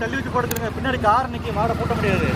தள்ளி வச்சு படுத்துருங்க பின்னாடி கார் நிற்கி மாடை பூட்ட முடியாது.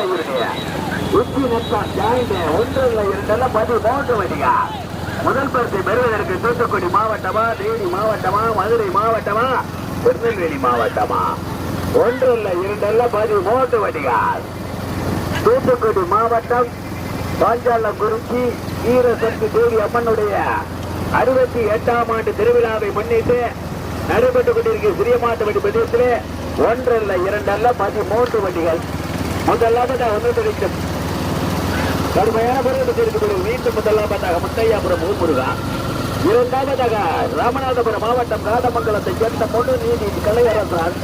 உச்சி நத்தா ஜாயிண்ட் ஒன்றில் இரண்டெல்லாம் பதிமூன்று முதல் பரிசை பெறுவதற்கு தூத்துக்குடி மாவட்டமா தேனி மாவட்டமா மதுரை மாவட்டமா திருநெல்வேலி மாவட்டமா ஒன்றில் பதிவு பதிமூன்று வடிகால் தூத்துக்குடி மாவட்டம் பாஞ்சாலங்குறிச்சி வீரசக்தி தேவி அம்மனுடைய அறுபத்தி எட்டாம் ஆண்டு திருவிழாவை முன்னிட்டு நடைபெற்றுக் கொண்டிருக்கிற சிறியமாட்டுவடி பிரதேசத்திலே ஒன்றல்ல இரண்டல்ல பதிமூன்று வண்டிகள். முதலாவதாக ஒன்று கிடைக்கும் கடுமையான போராட்டத்தில் இருக்கக்கூடிய மீண்டும் முதலாவதாக முத்தையாபுரம் ஊர்முருகா இரண்டாவதாக ராமநாதபுரம் மாவட்டம் ராதமங்கலத்தை சேர்ந்த பொண்ணு நீதி கலையரசான்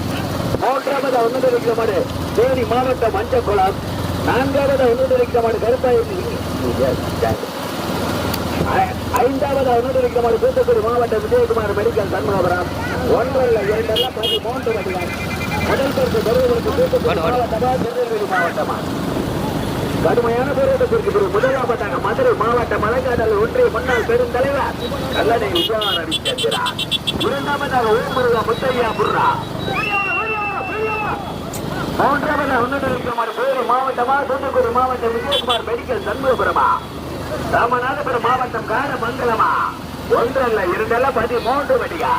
மூன்றாவது ஒன்று இருக்கிறமாறு தேனி மாவட்டம் மஞ்சக்குளம். நான்காவது ஒன்று இருக்கிறமாறு கருப்பாயூர் ஐந்தாவது ஒன்று இருக்கிறமாறு தூத்துக்குடி மாவட்டம் விஜயகுமார் மெடிக்கல் சண்முகபுரம். ஒன்றரை இரண்டெல்லாம் பதிமூன்று வண்டிகள் கடுமையான போராட்டத்திற்கு பிறகு முதலாவதாக மதுரை மாவட்ட மலைக்காடல் ஒன்றிய முன்னாள் பெரும் தலைவர் கல்லணை விஜயவான விசேஷிறார் இரண்டாவதாக ஓமுருகா முத்தையா புர்ரா. மூன்றாவதாக உன்னதகுமார் வேறு மாவட்டமா தூத்துக்குடி மாவட்டம் விஜயகுமார் மெடிக்கல் சண்முகபுரமா. ராமநாதபுரம் மாவட்டம் காரமங்கலமா. ஒன்றல்ல இரண்டல்ல பதிமூன்று வடிகா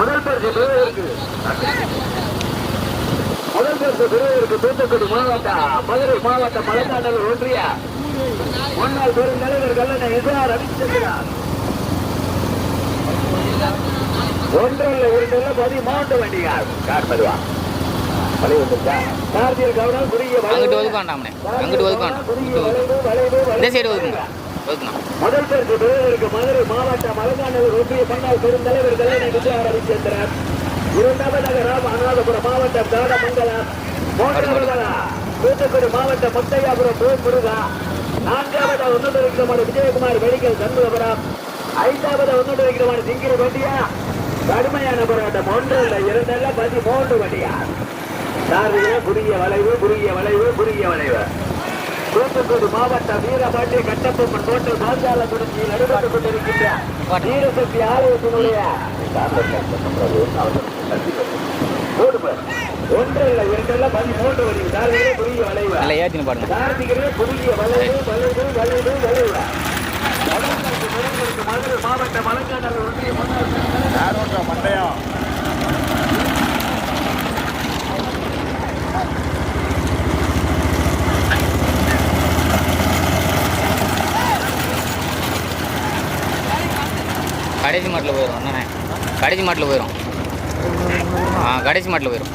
முதல் பரிசு பெறுவதற்கு. முதல் பரிசு பெறுவதற்கு தூத்துக்குடி மாவட்டம் மதுரை மாவட்டம் மலைநாடல் ஒன்றிய முன்னாள் பெருந்தலைவர் கல்லணை எஸ்ஆர் ரவிச்சந்திரன். ஒன்றல்ல இரண்டல்ல பதிமூன்று வண்டிகள். கார் பருவா அங்கிட்டு ஒதுக்க வேண்டாம்ண்ணே அங்கிட்டு ஒதுக்க வேண்டாம். இங்கிட்டு ஒதுக்கு. இந்த சைடு ஒதுக்குங்க முதல் பரிசு பெறுவதற்கு மதுரை மாவட்டம் மலைநாடல் ஒன்றிய முன்னாள் பெருந்தலைவர் கல்லணை எஸ்ஆர் ரவிச்சந்திரன் இரண்டாவதாக மாவட்டம் தாடமங்கலம் மூன்றாவதாக தூத்துக்குடி மாவட்டம் முத்தையாபுரம் போய் முருகா நான்காவதாக ஒன்று இருக்கிறமான விஜயகுமார் மெடிக்கல் சண்முகபுரம் ஐந்தாவது ஒன்று இருக்கிறமான சிங்கிரி வண்டியா கடுமையான போராட்டம் ஒன்று இல்லை இரண்டு இல்லை பதிமூன்று வண்டியா சாரதிகளே குறுகிய வளைவு குறுகிய வளைவு குறுகிய வளைவு. தூத்துக்குடி மாவட்டம் வீரபாண்டி கட்டப்பொம்மன் கோட்டை மாஞ்சாலக்குறிச்சி நடைபெற்றுக் கொண்டிருக்கின்ற வீரசக்தி ஆலயத்தினுடைய ஒன்றல்ல இரண்டல்ல பதிமூன்று வரி. தாரதிகளே குறுகிய வளைவு. நல்லா ஏற்றின்னு பாடுங்க தாரதிகளே குறுகிய வளைவு வளைவு வளைவு வளைவு. மாவட்ட மலங்காநகர் ஒன்றிய முன்னாள் யாரோன்ற மண்டையம்? கடைசி மாட்டில் போயிடும் அண்ணே. கடைசி மாட்டில் போயிடும் ஆ கடைசி மாட்டில் போயிடும்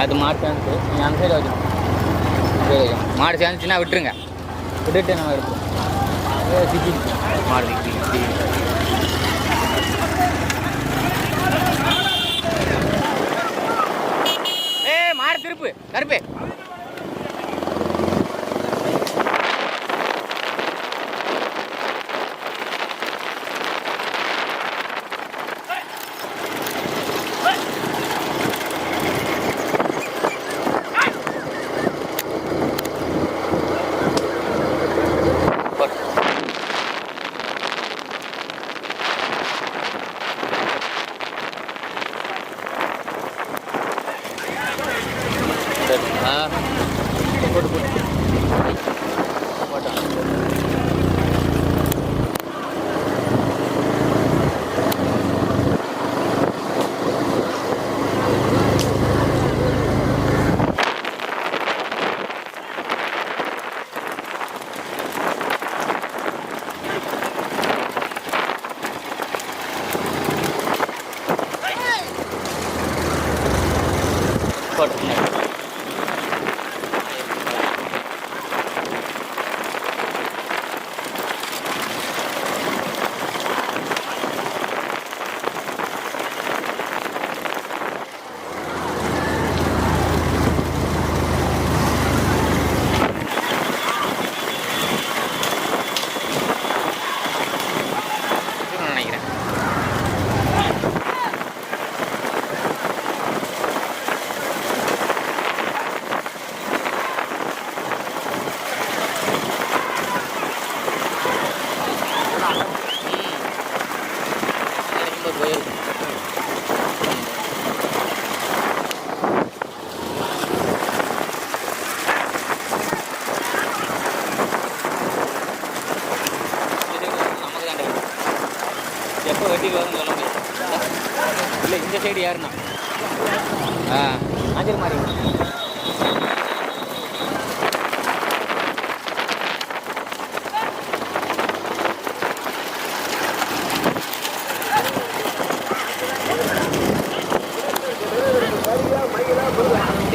அது மாடு சேர்ந்து நீங்கள் அந்த சைடு வைக்கணும் சரி வைக்கணும். மாடு சேர்ந்துச்சுன்னா விட்டுருங்க. விட்டுட்டு நம்ம எடுப்போம். சிக்கி மாடு சிக்கி சிக்கி ஏ மாடு திருப்பு கருப்பு.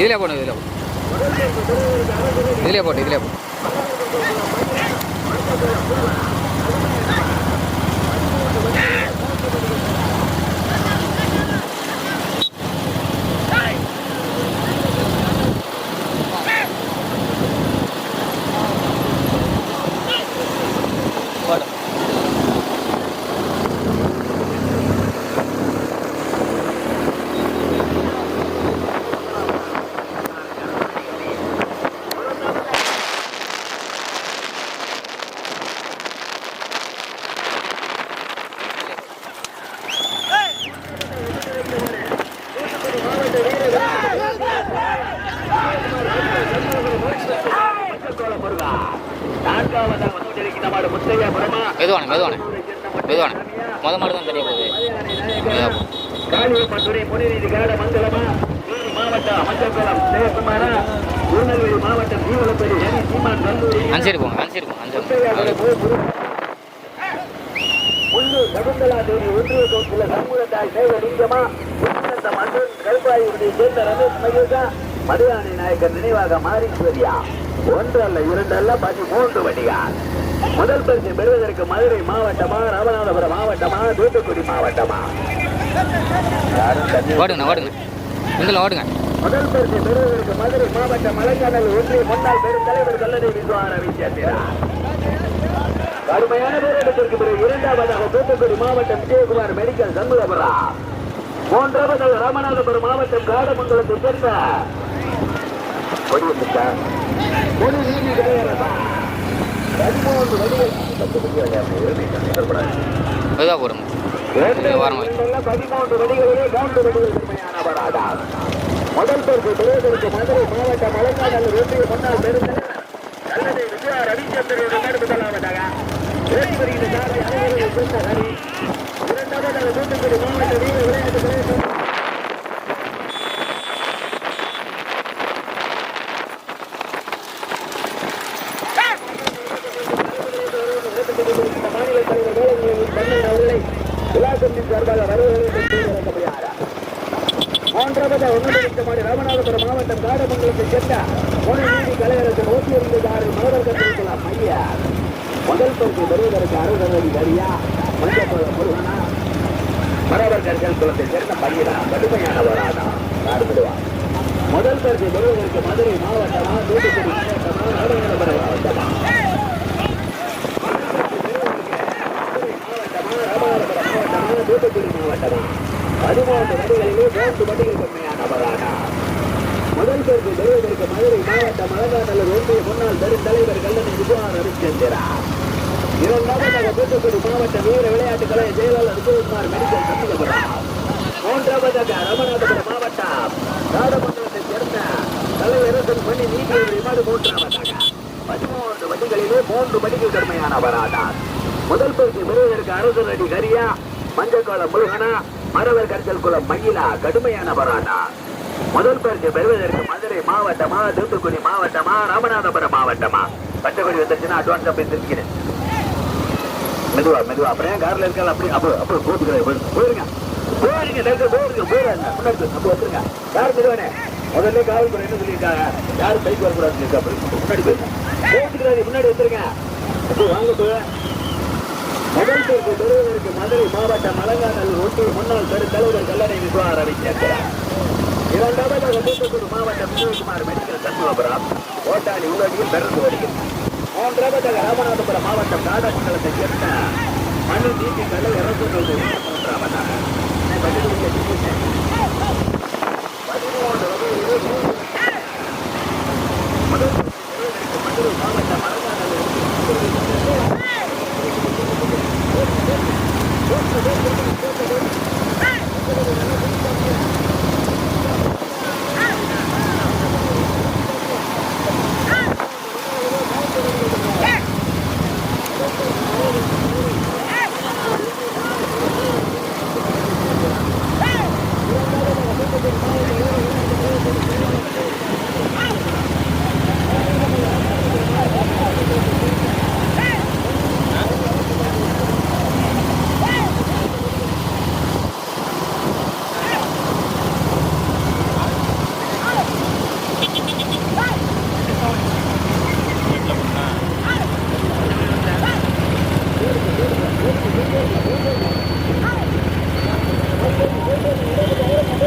இதிலே போடு இதிலே போடு. இதிலே போட்டு இதிலே போட்டு போடு நான்காவதாக வந்து கொண்டிருக்கிற மாடு முத்தையா பிரமா மெதுவானே மெதுவானே. மெதுவானே. முத மாடு தான் தெரிய போகுது. சைடு போங்க சைடு போங்க மகேஷா மதுராணி நாயக்கர் நினைவாக மாறீஸ்வரியா ஒன்று அல்ல இரண்டு அல்ல பதிமூன்று வடிகால் முதல் பரிசு பெறுவதற்கு மதுரை மாவட்டமா ராமநாதபுரம் மாவட்டமா தூத்துக்குடி மாவட்டமா? ஓடுங்க ஓடுங்க. ஓடுங்க. முதல் பரிசு பெறுவதற்கு மதுரை மாவட்ட மலைக்கானல் ஒன்றிய முன்னாள் பெருந்தலைவர் கல்லணை விஸ்வார விஜயத்தினார் கடுமையான போராட்டத்திற்கு பிறகு இரண்டாவதாக தூத்துக்குடி மாவட்டம் விஜயகுமார் மெடிக்கல் சண்முகபுரம் மூன்றாவதாக ராமநாதபுரம் மாவட்டம் காடமங்கலத்தை சேர்ந்த. கொடியமிட்டா ஒரு நீதி கிடையாது. பதிமூன்று போகிறோம் முதல் பேருக்கு பெறுவதற்கு மதுரை மாவட்ட மலைநாடு ஒன்றிய முன்னாள் பெருந்தலைவர் கல்லணை விஜயா ரவிச்சந்திரனுடன் முதலாவதாக ஓடி வருகிற சாரதி மாவட்ட வீர விளையாட்டு மாநில தலைவர் வேலைகளின் கண்ணன் அவர்களை விழாக்கத்தின் சார்பாக வரவேற்க மூன்றாவது ஒன்றியமாடி ராமநாதபுரம் மாவட்டம் காடமங்கலத்தை சேர்ந்த முனை நீதி கலையரசன் ஓட்டியிருந்தார் மோதல் கட்டிருக்கலாம் ஐயா முதல் பரிசு பெறுவதற்கு அறுபது சரியா மஞ்சள் முருகனா மரவர் கற்கள் குளத்தை சேர்ந்த பையனா? கடுமையானவரானா? பார்த்துடுவா முதல் பரிசு பெறுவதற்கு மதுரை மாவட்டமா? தூத்துக்குடி மாவட்டமா? ராமநாதபுரம் மாவட்டமா? தூத்துக்குடி மாவட்டமா பதிமூன்று வண்டிகளிலே மூன்று வண்டிகள் கம்மியானவரானா முதல் பேருக்கு பெறுவதற்கு மதுரை மாவட்டம் அலங்காநல்லூர் ஒன்றிய முன்னாள் பெருந்தலைவர் கல்லணை விஜயான் ரவிச்சந்திரார் இரண்டாவதாக தூத்துக்குடி மாவட்ட வீர விளையாட்டு கலை செயலாளர் விஜயகுமார் மெடிக்கல் சண்முகபுரம் மூன்றாவதாக ராமநாதபுரம் மாவட்டம் நாடமங்கலத்தை சேர்ந்த தலைவரசன் மணி நீதிபதி மாடு மூன்றாவதாக பதிமூன்று வண்டிகளிலே மூன்று வண்டிகள் கடுமையானவரானார் முதல் பரிசு பெறுவதற்கு அரசு அடி கரியா மஞ்சக்கோளம் முருகனா மரவர் கரிசல் குளம் மயிலா கடுமையானவரானார் முதல் பரிசு பெறுவதற்கு மதுரை மாவட்டமா தூத்துக்குடி மாவட்டமா ராமநாதபுரம் மாவட்டமா பச்சைக்கொடி வந்துருச்சுன்னா அட்வான்ஸ் போய் தெரிஞ்சுக்கிறேன் மெதுவா மெதுவா. அப்புறம் ஏன் கார்ல இருக்கால அப்படி அப்போ அப்போ போட்டுக்கிறேன் போயிருங்க. போயிருங்க டாக்டர் போயிருங்க போயிருங்க. முன்னாடி அப்போ வந்துருங்க. யார் மெதுவானே? முதல்ல காவல்துறை என்ன சொல்லியிருக்காங்க? யாரும் பைக் வரக்கூடாதுன்னு இருக்கா அப்படி முன்னாடி போயிருங்க. போட்டுக்கிறாரு முன்னாடி வந்துருங்க. அப்போ வாங்க போய். முதல் தேர்வு பெறுவதற்கு மதுரை மாவட்டம் மலங்காநல்லூர் ஒன்றிய முன்னாள் பெரு தலைவர் கல்லணை விஸ்வார் அறிவித்திருக்கிறார் இரண்டாவதாக தூத்துக்குடி மாவட்டம் விஜயகுமார் மெடிக்கல் சண்முகபுரம் ஓட்டாளி உலகில் பெறந்து வருகிறது மூன்றாவதாக ராமநாதபுரம் மாவட்டம் காடாமங்கலத்தை சேர்ந்த மணி நீதி கடல் இறந்து மூன்றாவதாக என்னை பதினெட்டு பதிமூன்று மாவட்டம்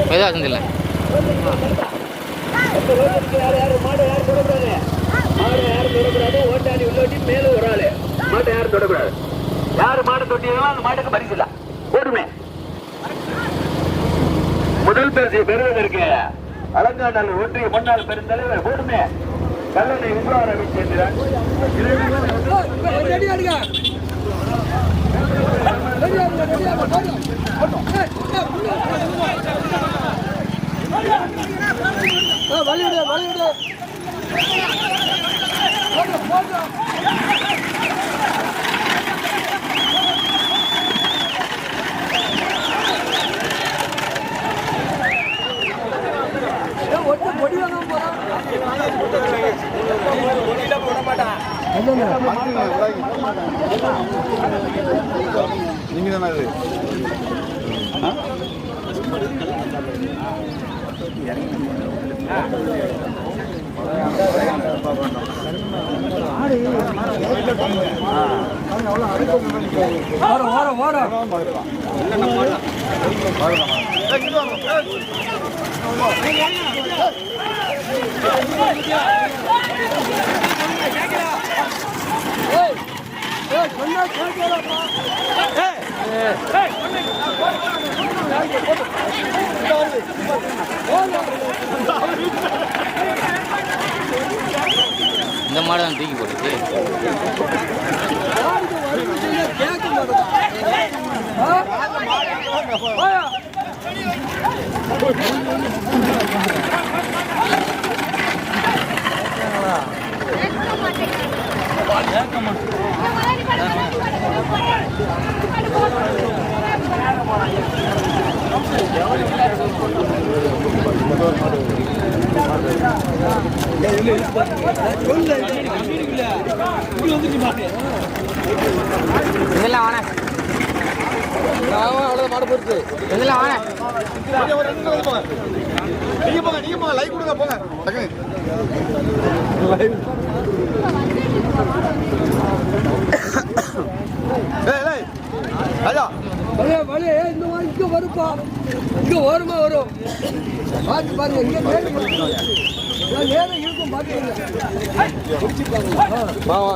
மெதுவாக செஞ்சிடல அந்த ரோட்டுக்கு யார் யாரு மாடு யாரும் தொடக்கூடாது மாடு யாரும் தொடக்கூடாது ஓட்டாளி உள்ளோட்டி மேல ஒரு ஆளு மாட்டை யாரும் தொடக்கூடாது யாரு மாடு தொட்டியோ அந்த மாட்டுக்கு பரிசு இல்ல. ஓடுமே முதல் பரிசை பெறுவதற்கு அலங்காநல் ஒன்றிய முன்னாள் பெருந்தலைவர் ஓடுமே கல்லணை விஸ்வார விஜயேந்திரன் வழிவிடு வழிவிடு. ஒட்டு பொடி வாங்க போறான் நீங்க தானே அது ஓரம் ஓரம் ஓரம் இல்ல இந்த மாடு தான் தூக்கி போடுது கேட்க மாட்டேங்குது ஆ? ஆ? இதெல்லாம் வாணே அவ்வளோ மாடு போச்சு இதெல்லாம் வாணே நீங்க போங்க நீங்க போங்க லைவ் கொடுங்க போங்க. லைவ் இங்க வருப்பா. இங்க வருமா வரும் பார்த்து பாருங்க இங்க நேரம் இருக்கும் பாத்துக்கோங்க பிடிச்சிப்பாங்க வா வா.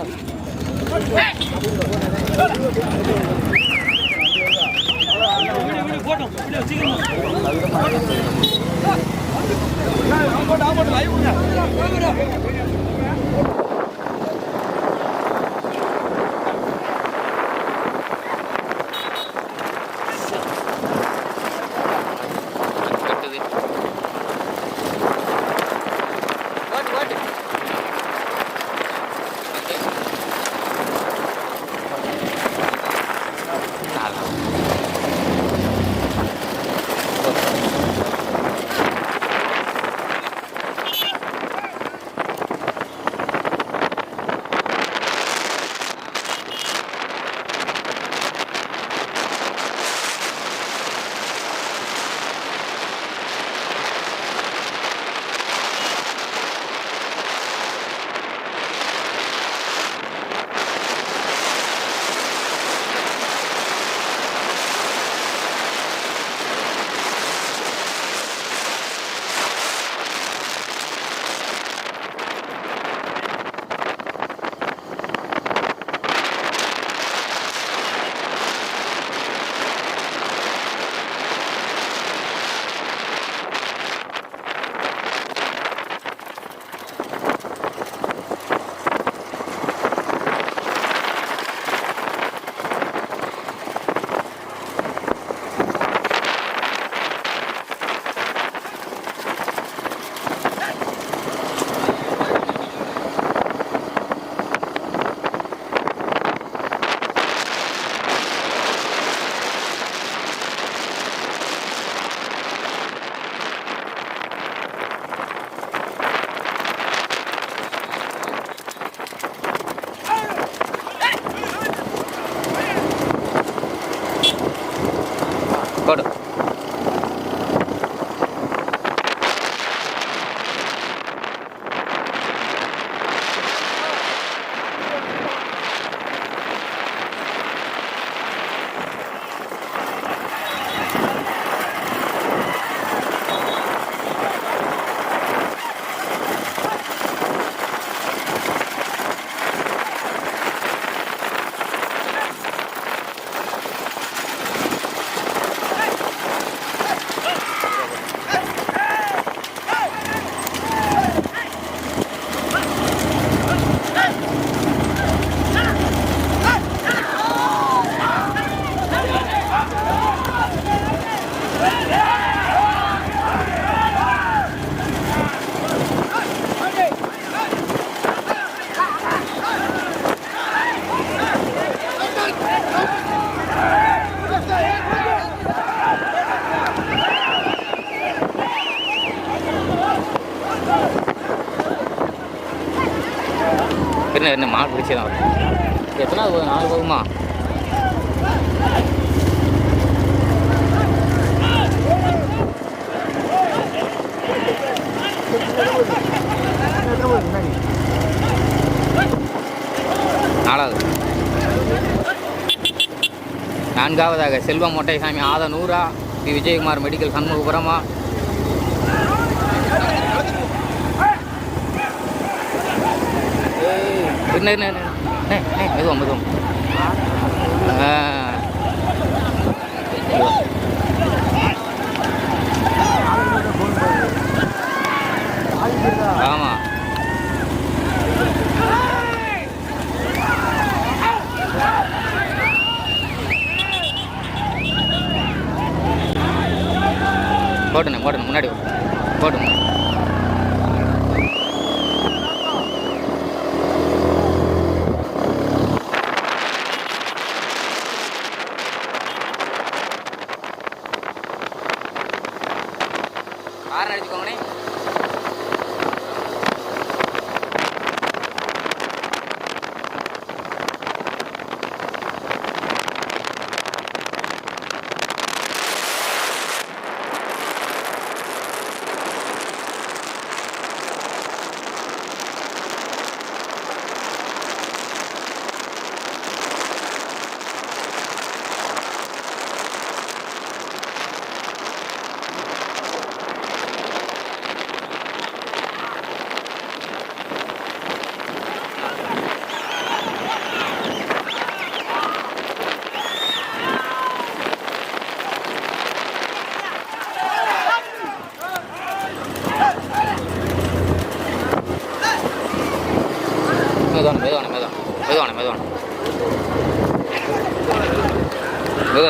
என்ன என்ன மாடு பிடிச்சி தான் எத்தனாவது போகுது நாலு போகுமா? நாலாவது. நான்காவதாக செல்வம் மொட்டைசாமி ஆத நூறா B Vijayakumar medical சண்முகபுரமா đứng lên lên lên này này mới dùng mới dùng à.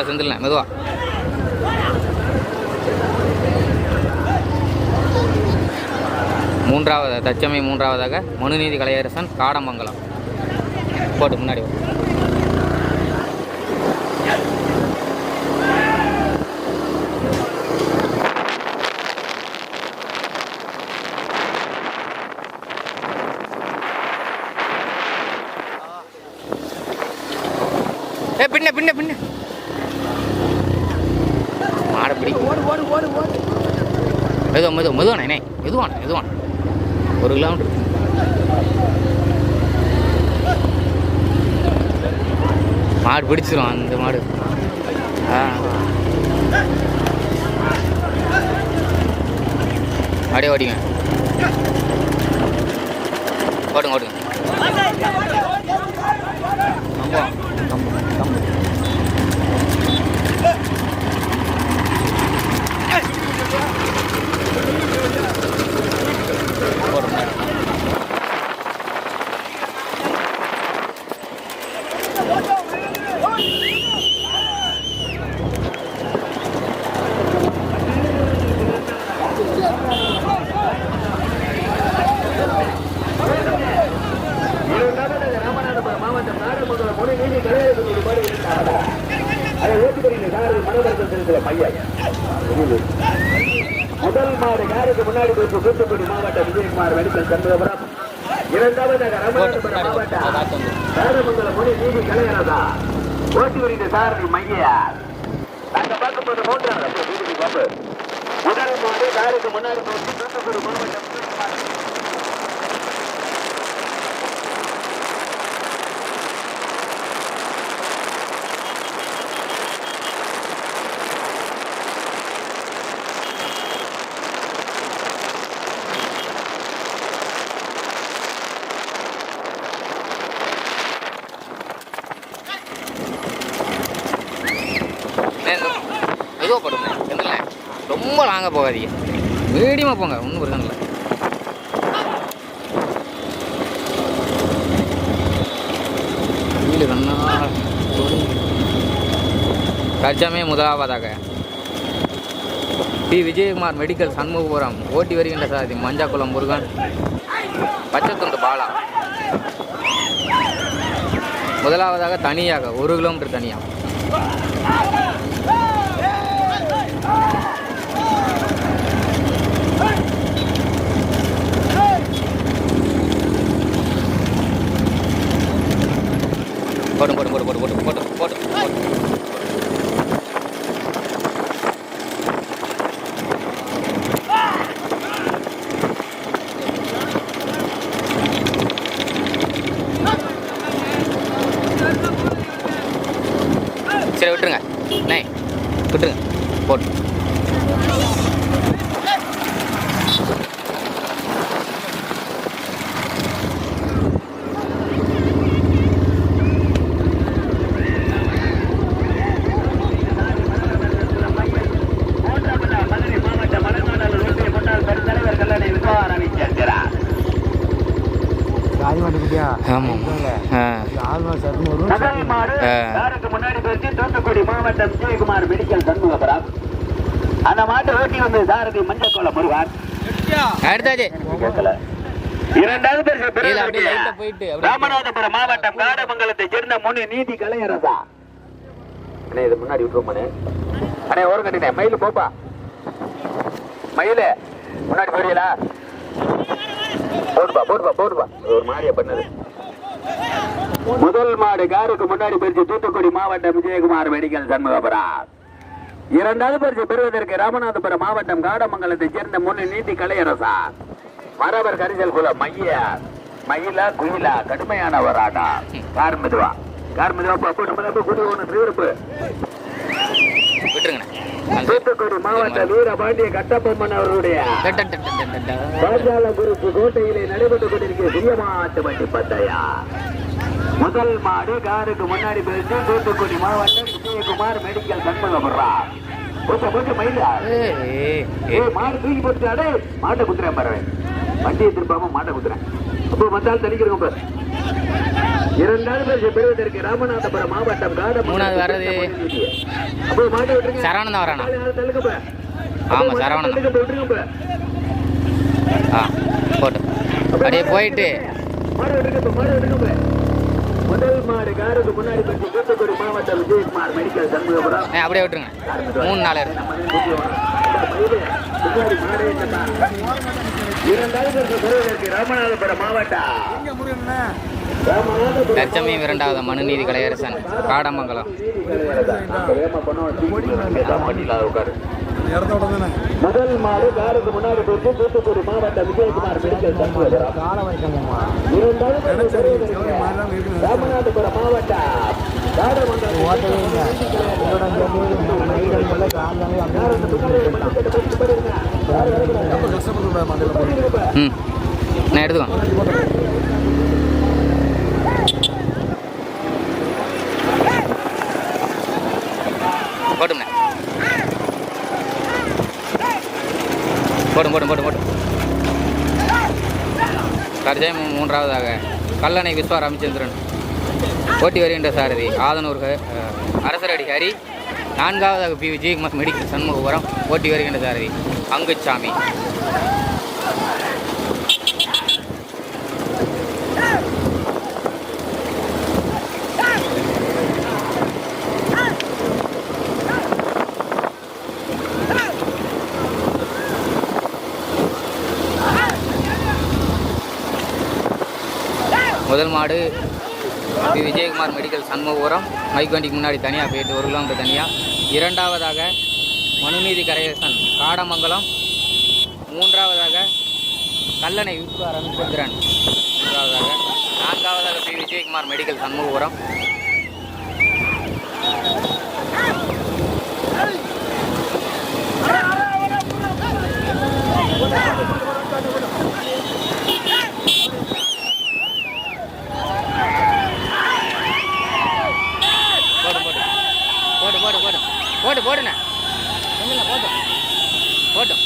மெதுவா செந்தில்ண்ணே மெதுவா. மூன்றாவது தச்சமை மூன்றாவதாக மனுநீதி கலையரசன் காடமங்கலம். போட்டு முன்னாடி ஏ பின்ன பின்ன பின்ன. மாடை ஓடு மெதுவா மெதுவா மெதுவானே மெதுவான மெதுவான ஒரு கிலோமீட்டர் மாடு பிடிச்சிரும் அந்த மாடு ஆ அப்படியே ஓடிங்க ஓடுங்க ஓடுங்க மையம். முதல் மாடு யாருக்கு முன்னாடி குறிப்பு தூத்துக்குடி மாவட்ட விஜயகுமார் மெடிக்கல் சண்முகபுரம் இரண்டாவது ராமநாதபுரம் மாவட்டம் சேரமங்கலம் மொழி நீதி கலையரசா? போட்டி வருகிற சாரணி மையார் நாங்க பார்க்கும்போது மூன்றாவது முதல் மாடு யாருக்கு முன்னாடி குறிப்பு தூத்துக்குடி மாவட்டம் ரொம்ப லாங்காக போகாதீங்க. மீடியமாக போங்க ஒன்றும் பிரச்சனை இல்லை. வீடு முதலாவதாக. பி. விஜயகுமார் மெடிக்கல் சண்முகபுரம். ஓட்டி வருகின்ற சாதி மஞ்சாக்குளம் முருகன். பச்சைத்துண்டு பாலா. முதலாவதாக தனியாக ஒரு கிலோமீட்டர் தனியாக போடும் போடும் போடும் போடும் போடும் போடும் சரி விட்டுருங்க. நை விட்டுருங்க. போட்டு மாட்டை ஓட்டி வந்த சாரதி மஞ்சக்கோள முருகன் எடுத்தாச்சு கேட்கல. இரண்டாவது பரிசு இல்ல, பெறுவதற்கு அப்படியே லைட்டா போயிட்டு, அப்படியே ராமநாதபுரம் மாவட்டம் காடமங்கலத்தை சேர்ந்த முனி நீதி கலையரசா. அண்ணே இது முன்னாடி விட்டுருமானே அண்ணே மயிலு போப்பா. மயிலு முன்னாடி போறீங்களா? போடுப்பா போடுப்பா போடுப்பா. ஒரு மாதிரியா பண்ணது. முதல் மாடு காருக்கு முன்னாடி பரிசு தூத்துக்குடி மாவட்டம் விஜயகுமார் மெடிக்கல் சண்முகபுரம். இரண்டாவது பரிசு பெறுவதற்கு ராமநாதபுரம் மாவட்டம் காடமங்கலத்தைச் சேர்ந்த முன்னு நீதி கலையரசா. மரவர் கரிசல் குல மைய மயிலா குயிலா கடுமையான வராடா கார் மெதுவா. கார் மெதுவா பாப்பு நம்ம குடி ஒன்று விட்டுருங்கண்ணே. தூத்துக்குடி மாவட்ட வீரபாண்டிய கட்டபொம்மன் அவருடைய டட். பாஞ்சாலங்குறிச்சி கோட்டையிலே நடைபெற்றுக் கொண்டிருக்கிற சிங்கமாட்டு வண்டி பந்தயா. முதல் மாடு காருக்கு முன்னாடி போயிட்டு தூத்துக்குடி மாவட்டம் விஜயகுமார் மெடிக்கல் சண்முகபுரம் கொஞ்சம் கொஞ்சம் மயிலா. ஏய் மாடு தூக்கி போட்டு அடே மாட்டை குத்துறேன் பாரு வண்டியை திருப்பாம மாட்டை குத்துறேன் அப்போ வந்தால் தனிக்கிறோம் பாரு இரண்டாவது பேர் பெறுவதற்கு ராமநாதபுரம் மாவட்டம் காடம் மூணாவது வர்றது. அப்போ மாட்டை விட்டுருங்க சரவணன் வரானா பாரு. ஆமா, சரவணன் தான். தள்ளுங்க, விட்டுருங்க பாரு. ஆ போட்டு அப்படியே போயிட்டு மாடு விட்டுருங்க இப்ப, மாடு. முதல் மாடு காருக்கு முன்னாடி பற்றி தூத்துக்குடி மாவட்டம் விஜயகுமார் மெடிக்கல் சண்முகபுரம். அப்படியே விட்டுருங்க. மூணு நாள் இருக்கு. பெறுவதற்கு ராமநாதபுரம் மாவட்டம். தற்சமயம் இரண்டாவது மனுநீதி கலையரசன் காடமங்கலம். முதல் மாடு காருக்கு முன்னாடி போட்டு தூத்துக்குடி நான் எடுத்துக்கோ. போட்டும்ண்ணே. போடும் போடும் போடும் போடும் தற்சயம் மூன்றாவதாக. கல்லணை விஸ்வா ராமச்சந்திரன் ஓட்டி வருகின்ற சாரதி ஆதனூர் அரசர் அதிகாரி. அரசரடி ஹரி நான்காவதாக பி விஜயகுமார் மெடிக்கல் சண்முகபுரம். ஓட்டி வருகின்ற சாரதி அங்குச்சாமி. முதல் மாடு P. Vijayakumar medical Shanmugapuram. Mic வண்டிக்கு முன்னாடி தனியாக போயிட்டு ஒரு கிலோமீட்டர் தனியாக இரண்டாவதாக மனுநீதி கரையரசன் காடமங்கலம். மூன்றாவதாக கல்லணை விஸ்வா ரவிச்சந்திரன் மூன்றாவதாக நான்காவதாக பி. விஜயகுமார் மெடிக்கல் சண்முகபுரம். போடு போடு போடு போடு போடு போடு போடுண்ணே. ஒன்றும் போட்டும் போட்டும்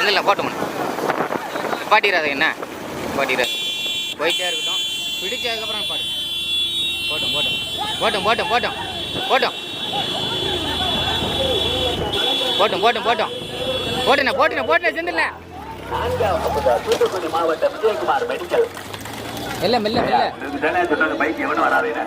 இல்லை இல்லை போட்டோம் பாட்டிடாது என்ன? பாட்டிடாது போயிட்டே இருக்கட்டும். பிடிச்சதுக்கப்புறம் பாடு போட்டோம் போட்டோம் போட்டோம் போட்டோம் போட்டோம் போட்டோம் போட்டோம் போட்டோம் போட்டோம் போட்டுண்ணே போட்டுண்ணே போட்டுண்ணே செஞ்சிடல தூத்துக்குடி மாவட்டம் விஜயகுமார் மெடிக்கல். மெல்ல மெல்ல மெல்ல. பைக் எவனும் வராதீங்க